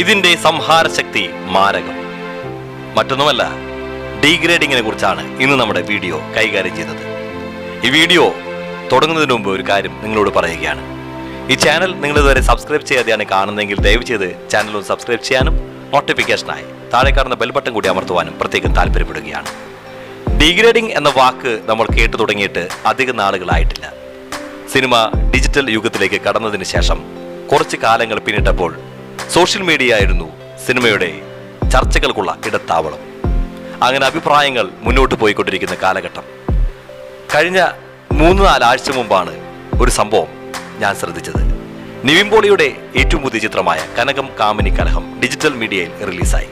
ഇതിന്റെ സംഹാരശക്തി മാരകം. മറ്റൊന്നുമല്ല ഡീഗ്രേഡിങ്ങിനെ കുറിച്ചാണ് ഇന്ന് നമ്മുടെ വീഡിയോ കൈകാര്യം ചെയ്തത്. ഈ വീഡിയോ തുടങ്ങുന്നതിന് മുമ്പ് ഒരു കാര്യം നിങ്ങളോട് പറയുകയാണ്. ഈ ചാനൽ നിങ്ങൾ ഇതുവരെ സബ്സ്ക്രൈബ് ചെയ്യാതെയാണ് കാണുന്നതെങ്കിൽ ദയവ് ചെയ്ത് ചാനൽ ഒന്ന് സബ്സ്ക്രൈബ് ചെയ്യാനും നോട്ടിഫിക്കേഷനായി താഴെ കാണുന്ന ബെൽബട്ടൺ കൂടി അമർത്തുവാനും പ്രത്യേകം താല്പര്യപ്പെടുകയാണ്. ഡീഗ്രേഡിംഗ് എന്ന വാക്ക് നമ്മൾ കേട്ടു തുടങ്ങിയിട്ട് അധിക നാളുകളായിട്ടില്ല. സിനിമ ഡിജിറ്റൽ യുഗത്തിലേക്ക് കടന്നതിന് ശേഷം കുറച്ച് കാലങ്ങൾ പിന്നിട്ടപ്പോൾ സോഷ്യൽ മീഡിയ ആയിരുന്നു സിനിമയുടെ ചർച്ചകൾക്കുള്ള ഇടത്താവളം. അങ്ങനെ അഭിപ്രായങ്ങൾ മുന്നോട്ട് പോയിക്കൊണ്ടിരിക്കുന്ന കാലഘട്ടം. കഴിഞ്ഞ മൂന്ന് നാലാഴ്ച മുമ്പാണ് ഒരു സംഭവം ഞാൻ ശ്രദ്ധിച്ചത്. നിവിൻ പോളിയുടെ ഏറ്റവും പുതിയ ചിത്രമായ കനകം കാമിനി കലഹം ഡിജിറ്റൽ മീഡിയയിൽ റിലീസായി.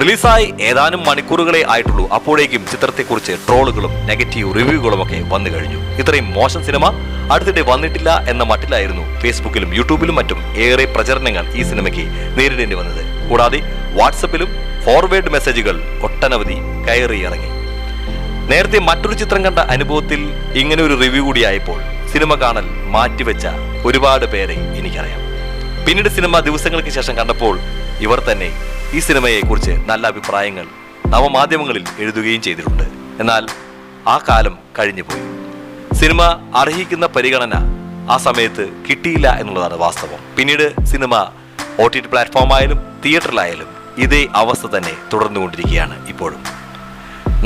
റിലീസായി ഏതാനും മണിക്കൂറുകളെ ആയിട്ടുള്ളൂ. അപ്പോഴേക്കും ചിത്രത്തെക്കുറിച്ച് ട്രോളുകളും നെഗറ്റീവ് റിവ്യൂകളും ഒക്കെ വന്നു കഴിഞ്ഞു. ഇത്രയും മോശം സിനിമ അടുത്തിടെ വന്നിട്ടില്ല എന്ന മട്ടിലായിരുന്നു ഫേസ്ബുക്കിലും യൂട്യൂബിലും മറ്റും ഏറെ പ്രചരണങ്ങൾ ഈ സിനിമയ്ക്ക് നേരിടേണ്ടി വന്നത്. കൂടാതെ വാട്സപ്പിലും ഫോർവേഡ് മെസ്സേജുകൾ ഒട്ടനവധി കയറി ഇറങ്ങി നേരത്തെ മറ്റൊരു ചിത്രം കണ്ട അനുഭവത്തിൽ ഇങ്ങനെ ഒരു റിവ്യൂ കൂടിയായപ്പോൾ സിനിമ കാണൽ മാറ്റിവെച്ച ഒരുപാട് പേരെ എനിക്കറിയാം. പിന്നീട് സിനിമ ദിവസങ്ങൾക്ക് ശേഷം കണ്ടപ്പോൾ ഇവർ തന്നെ ഈ സിനിമയെക്കുറിച്ച് നല്ല അഭിപ്രായങ്ങൾ നവമാധ്യമങ്ങളിൽ എഴുതുകയും ചെയ്തിട്ടുണ്ട്. എന്നാൽ ആ കാലം കഴിഞ്ഞുപോയി. സിനിമ അർഹിക്കുന്ന പരിഗണന ആ സമയത്ത് കിട്ടിയില്ല എന്നുള്ളതാണ് വാസ്തവം. പിന്നീട് സിനിമ ഒ ടി ടി പ്ലാറ്റ്ഫോമായാലും തിയേറ്ററിലായാലും ഇതേ അവസ്ഥ തന്നെ തുടർന്നുകൊണ്ടിരിക്കുകയാണ് ഇപ്പോഴും.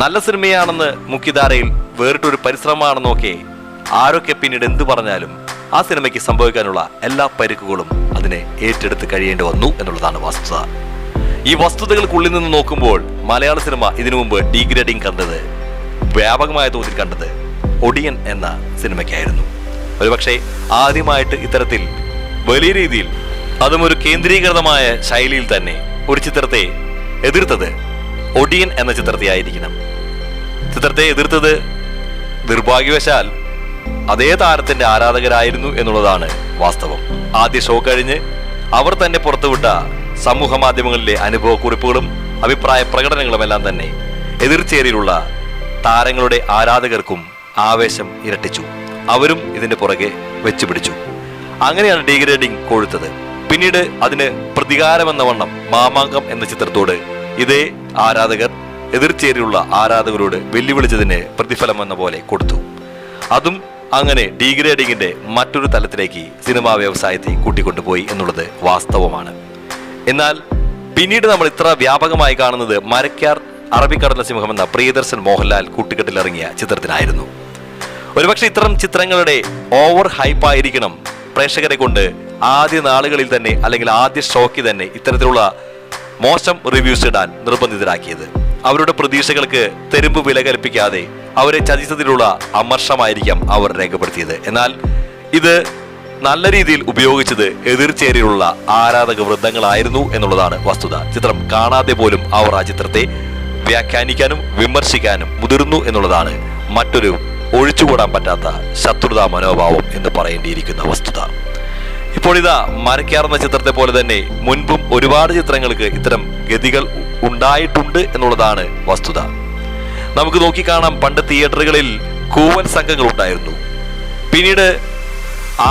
നല്ല സിനിമയാണെന്ന് മുഖ്യധാരയിൽ വേറിട്ടൊരു പരിശ്രമമാണെന്നൊക്കെ ആരൊക്കെ പിന്നീട് എന്തു പറഞ്ഞാലും ആ സിനിമയ്ക്ക് സംഭവിക്കാനുള്ള എല്ലാ പരിക്കുകളും അതിനെ ഏറ്റെടുത്ത് കഴിയേണ്ടി വന്നു എന്നുള്ളതാണ് വസ്തുത. ഈ വസ്തുതകൾക്കുള്ളിൽ നിന്ന് നോക്കുമ്പോൾ മലയാള സിനിമ ഇതിനു മുമ്പ് ഡീഗ്രേഡിംഗ് കണ്ടത് വ്യാപകമായ തോതിൽ കണ്ടത് ഒടിയൻ എന്ന സിനിമയ്ക്കായിരുന്നു. ഒരുപക്ഷെ ആദ്യമായിട്ട് ഇത്തരത്തിൽ വലിയ രീതിയിൽ അതും ഒരു കേന്ദ്രീകൃതമായ ശൈലിയിൽ തന്നെ ഒരു ചിത്രത്തെ എതിർത്തത് ഒടിയൻ എന്ന ചിത്രത്തെ ആയിരിക്കണം ചിത്രത്തെ എതിർത്തത് നിർഭാഗ്യവശാൽ അതേ താരത്തിന്റെ ആരാധകരായിരുന്നു എന്നുള്ളതാണ് വാസ്തവം. ആദ്യ ഷോ കഴിഞ്ഞ് അവർ തന്നെ പുറത്തുവിട്ട സമൂഹ മാധ്യമങ്ങളിലെ അനുഭവക്കുറിപ്പുകളും അഭിപ്രായ പ്രകടനങ്ങളും എല്ലാം തന്നെ എതിർചേരിയിലുള്ള താരങ്ങളുടെ ആരാധകർക്കും ആവേശം ഇരട്ടിച്ചു. അവരും ഇതിന്റെ പുറകെ വെച്ചുപിടിച്ചു. അങ്ങനെയാണ് ഡീഗ്രേഡിംഗ് കൊഴുത്തത്. പിന്നീട് അതിന് പ്രതികാരമെന്ന വണ്ണം മാമാങ്കം എന്ന ചിത്രത്തോട് ഇതേ ആരാധകർ എതിർചേരിയുള്ള ആരാധകരോട് വെല്ലുവിളിച്ചതിന് പ്രതിഫലം എന്ന പോലെ കൊടുത്തു. അതും അങ്ങനെ ഡീഗ്രേഡിങ്ങിന്റെ മറ്റൊരു തലത്തിലേക്ക് സിനിമാ വ്യവസായത്തെ കൂട്ടിക്കൊണ്ടുപോയി എന്നുള്ളത് വാസ്തവമാണ്. എന്നാൽ പിന്നീട് നമ്മൾ ഇത്ര വ്യാപകമായി കാണുന്നത് മരക്കാർ അറബിക്കടല സിംഹം എന്ന പ്രിയദർശൻ മോഹൻലാൽ കൂട്ടുകെട്ടിലിറങ്ങിയ ചിത്രത്തിനായിരുന്നു ഒരുപക്ഷെ ഇത്തരം ചിത്രങ്ങളുടെ ഓവർ ഹൈപ്പായിരിക്കണം പ്രേക്ഷകരെ കൊണ്ട് ആദ്യ നാളുകളിൽ തന്നെ അല്ലെങ്കിൽ ആദ്യ ഷോക്ക് തന്നെ ഇത്തരത്തിലുള്ള മോശം റിവ്യൂസ് ഇടാൻ നിർബന്ധിതരാക്കിയത്. അവരുടെ പ്രതീക്ഷകൾക്ക് തെരുമ്പ് വില കൽപ്പിക്കാതെ അവരെ ചതിച്ചതിലുള്ള അമർഷമായിരിക്കാം അവർ രേഖപ്പെടുത്തിയത്. എന്നാൽ ഇത് നല്ല രീതിയിൽ ഉപയോഗിച്ചത് എതിർചേരിയിലുള്ള ആരാധക വൃദ്ധങ്ങളായിരുന്നു എന്നുള്ളതാണ് വസ്തുത. ചിത്രം കാണാതെ പോലും അവർ ആ ചിത്രത്തെ വ്യാഖ്യാനിക്കാനും വിമർശിക്കാനും മുതിർന്നു എന്നുള്ളതാണ് മറ്റൊരു ഒഴിച്ചുകൂടാൻ പറ്റാത്ത ശത്രുതാ മനോഭാവം എന്ന് പറയേണ്ടിയിരിക്കുന്ന വസ്തുത. ഇപ്പോൾ ഇതാ മരക്കാർന്ന ചിത്രത്തെ പോലെ തന്നെ മുൻപും ഒരുപാട് ചിത്രങ്ങൾക്ക് ഇത്തരം ഗതികൾ ഉണ്ടായിട്ടുണ്ട് എന്നുള്ളതാണ് വസ്തുത. നമുക്ക് നോക്കിക്കാണാം പണ്ട് തിയേറ്ററുകളിൽ കൂവൻ സംഘങ്ങൾ ഉണ്ടായിരുന്നു. പിന്നീട്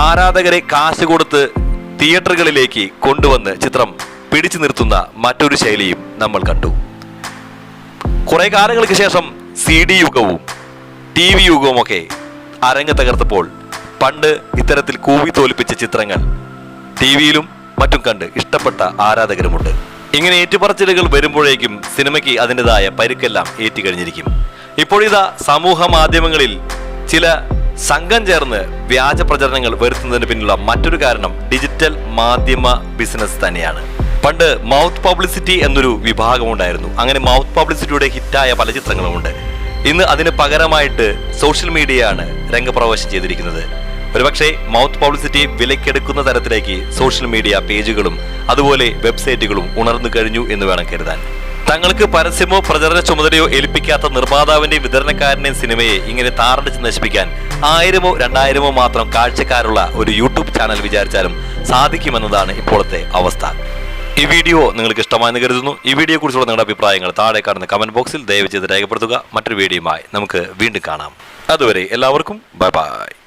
ആരാധകരെ കാശ് കൊടുത്ത് തിയേറ്ററുകളിലേക്ക് കൊണ്ടുവന്ന് ചിത്രം പിടിച്ചു നിർത്തുന്ന മറ്റൊരു ശൈലിയും നമ്മൾ കണ്ടു. കുറെ കാലങ്ങൾക്ക് ശേഷം സി ഡി യുഗവും ടി വി യുഗവും ഒക്കെ അരങ്ങ് തകർത്തപ്പോൾ പണ്ട് ഇത്തരത്തിൽ കൂവി തോൽപ്പിച്ച ചിത്രങ്ങൾ ടി വിയിലും മറ്റും കണ്ട് ഇഷ്ടപ്പെട്ട ആരാധകരുമുണ്ട്. ഇങ്ങനെ ഏറ്റുപറച്ചിലുകൾ വരുമ്പോഴേക്കും സിനിമയ്ക്ക് അതിന്റെതായ പരുക്കെല്ലാം ഏറ്റുകഴിഞ്ഞിരിക്കും. ഇപ്പോഴിതാ സമൂഹ മാധ്യമങ്ങളിൽ ചില സംഘം ചേർന്ന് വ്യാജ പ്രചരണങ്ങൾ വരുത്തുന്നതിന് പിന്നിലുള്ള മറ്റൊരു കാരണം ഡിജിറ്റൽ മാധ്യമ ബിസിനസ് തന്നെയാണ്. പണ്ട് മൗത്ത് പബ്ലിസിറ്റി എന്നൊരു വിഭാഗം ഉണ്ടായിരുന്നു അങ്ങനെ മൗത്ത് പബ്ലിസിറ്റിയുടെ ഹിറ്റായ പല ചിത്രങ്ങളുമുണ്ട്. ഇന്ന് അതിന് പകരമായിട്ട് സോഷ്യൽ മീഡിയയാണ് രംഗപ്രവേശം ചെയ്തിരിക്കുന്നത്. ഒരുപക്ഷെ മൗത്ത് പബ്ലിസിറ്റി വിലക്കെടുക്കുന്ന തരത്തിലേക്ക് സോഷ്യൽ മീഡിയ പേജുകളും അതുപോലെ വെബ്സൈറ്റുകളും ഉണർന്നു കഴിഞ്ഞു എന്ന് വേണം കരുതാൻ. തങ്ങൾക്ക് പരസ്യമോ പ്രചരണ ചുമതലയോ ഏൽപ്പിക്കാത്ത നിർമ്മാതാവിന്റെയും വിതരണക്കാരന്റെയും സിനിമയെ ഇങ്ങനെ താറടിച്ച് നശിപ്പിക്കാൻ ആയിരമോ രണ്ടായിരമോ മാത്രം കാഴ്ചക്കാരുള്ള ഒരു യൂട്യൂബ് ചാനൽ വിചാരിച്ചാലും സാധിക്കുമെന്നതാണ് ഇപ്പോഴത്തെ അവസ്ഥ. ഈ വീഡിയോ നിങ്ങൾക്ക് ഇഷ്ടമായെന്ന് കരുതുന്നു. ഈ വീഡിയോ കുറിച്ചുള്ള നിങ്ങളുടെ അഭിപ്രായങ്ങൾ താഴെ കാണുന്ന കമന്റ് ബോക്സിൽ ദയവ് ചെയ്ത് രേഖപ്പെടുത്തുക. മറ്റൊരു വീഡിയോയുമായി നമുക്ക് വീണ്ടും കാണാം. അതുവരെ എല്ലാവർക്കും ബൈ ബൈ.